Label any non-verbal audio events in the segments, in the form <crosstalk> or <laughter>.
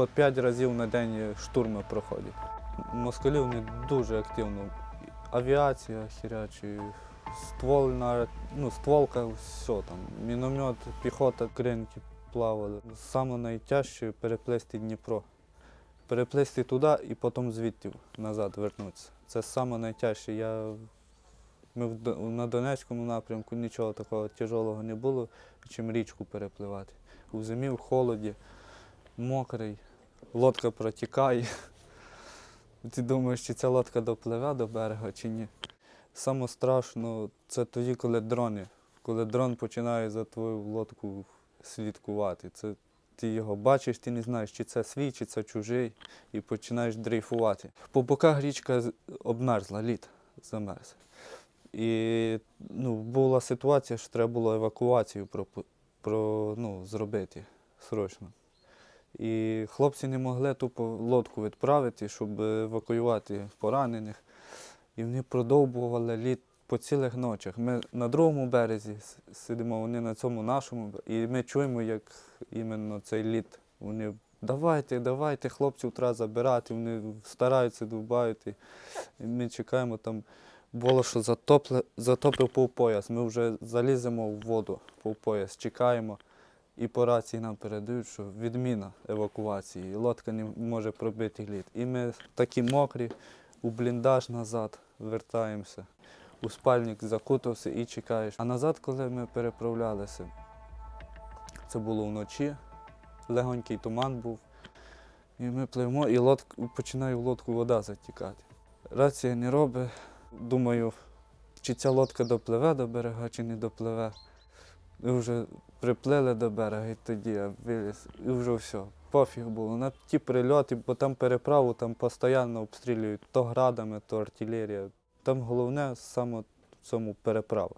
по 5 разів на день штурми проходять. Москалі вони дуже активно. Авіація хірячі, ствольна, ну, стволка, все там, міномет, піхота, кринки плавали. Саме найтяжче переплисти Дніпро. Переплисти туди і потім звідти назад вернутися. Це саме найтяжче. Я... Ми на Донецькому напрямку нічого такого тяжкого не було, чим річку перепливати. У зимі в холоді, мокрий, лодка протікає. <laughs> Ти думаєш, чи ця лодка допливе до берега чи ні. Саме страшно це тоді, коли дрони. Коли дрон починає за твою лодку слідкувати. Це ти його бачиш, ти не знаєш, чи це свій, чи це чужий, і починаєш дрейфувати. По боках річка обмерзла, лід замерз. І ну, була ситуація, що треба було евакуацію про, про, ну, зробити срочно. І хлопці не могли тупо лодку відправити, щоб евакуювати поранених. І вони продовбували лід по цілих ночах. Ми на другому березі сидимо, вони на цьому нашому, і ми чуємо, як іменно цей лід. Вони давайте, давайте, хлопців треба забирати, вони стараються, довбають. І ми чекаємо там. Було, що затопле, затопив повпояс. Ми вже заліземо в воду повпояс, чекаємо. І по рації нам передають, що відміна евакуації, лодка не може пробити лід. І ми такі мокрі, у бліндаж назад вертаємося. У спальник закутався і чекаєш. А назад, коли ми переправлялися, це було вночі, легонький туман був. І ми пливемо, і лодк, починає в лодку вода затікати. Рація не робить. Думаю, чи ця лодка допливе до берега, чи не допливе. І вже приплили до берега, і тоді я виліз, і вже все. Пофіг було. На ті прильоти, бо там переправу там постійно обстрілюють то градами, то артилерія. Там головне саме в цьому переправа.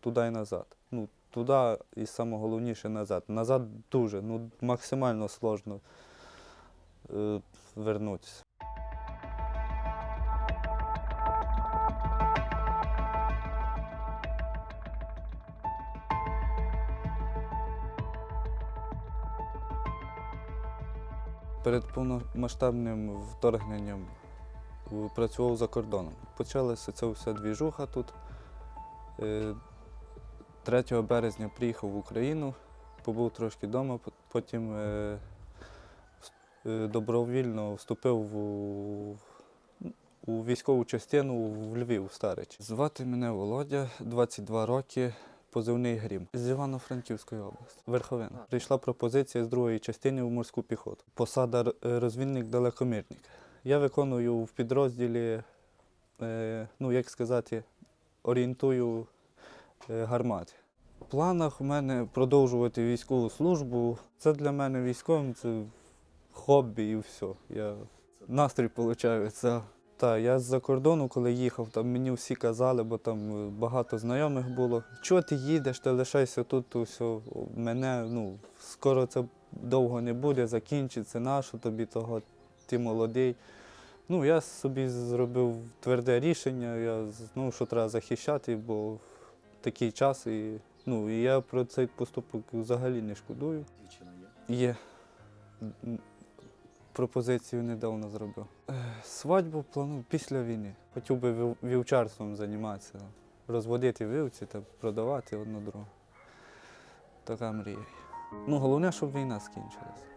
Туди і назад. Ну, туди і саме головніше назад. Назад дуже, ну максимально сложно е, вернутися. Перед повномасштабним вторгненням е, працював за кордоном. Почалася ця вся двіжуха тут. Е, 3 березня приїхав в Україну, побув трошки вдома, потім е, е, добровільно вступив у, у військову частину в Львів, в Старич. Звати мене Володя, 22 роки, позивний грім. З Івано-Франківської області, Верховина. Прийшла пропозиція з другої частини в морську піхоту. Посада е, розвідник-далекомірник. Я виконую в підрозділі, е, ну як сказати, орієнтую е, гармати. В планах у мене продовжувати військову службу. Це для мене військовим це хобі і все. Я настрій получаю. Це. Та, я з-за кордону, коли їхав, там мені всі казали, бо там е, багато знайомих було. Чого ти їдеш, ти лишайся тут, то все. Мене, ну, скоро це довго не буде, закінчиться, нащо тобі того, ти молодий. Ну, я собі зробив тверде рішення, я, ну, що треба захищати, бо такий час. І, ну, і я про цей поступок взагалі не шкодую. Дівчина є. Є. Пропозицію недавно зробив. Е, Свадьбу планую після війни. Хотів би вівчарством займатися, розводити вівці та продавати одну другу. Така мрія. Ну, головне, щоб війна скінчилась.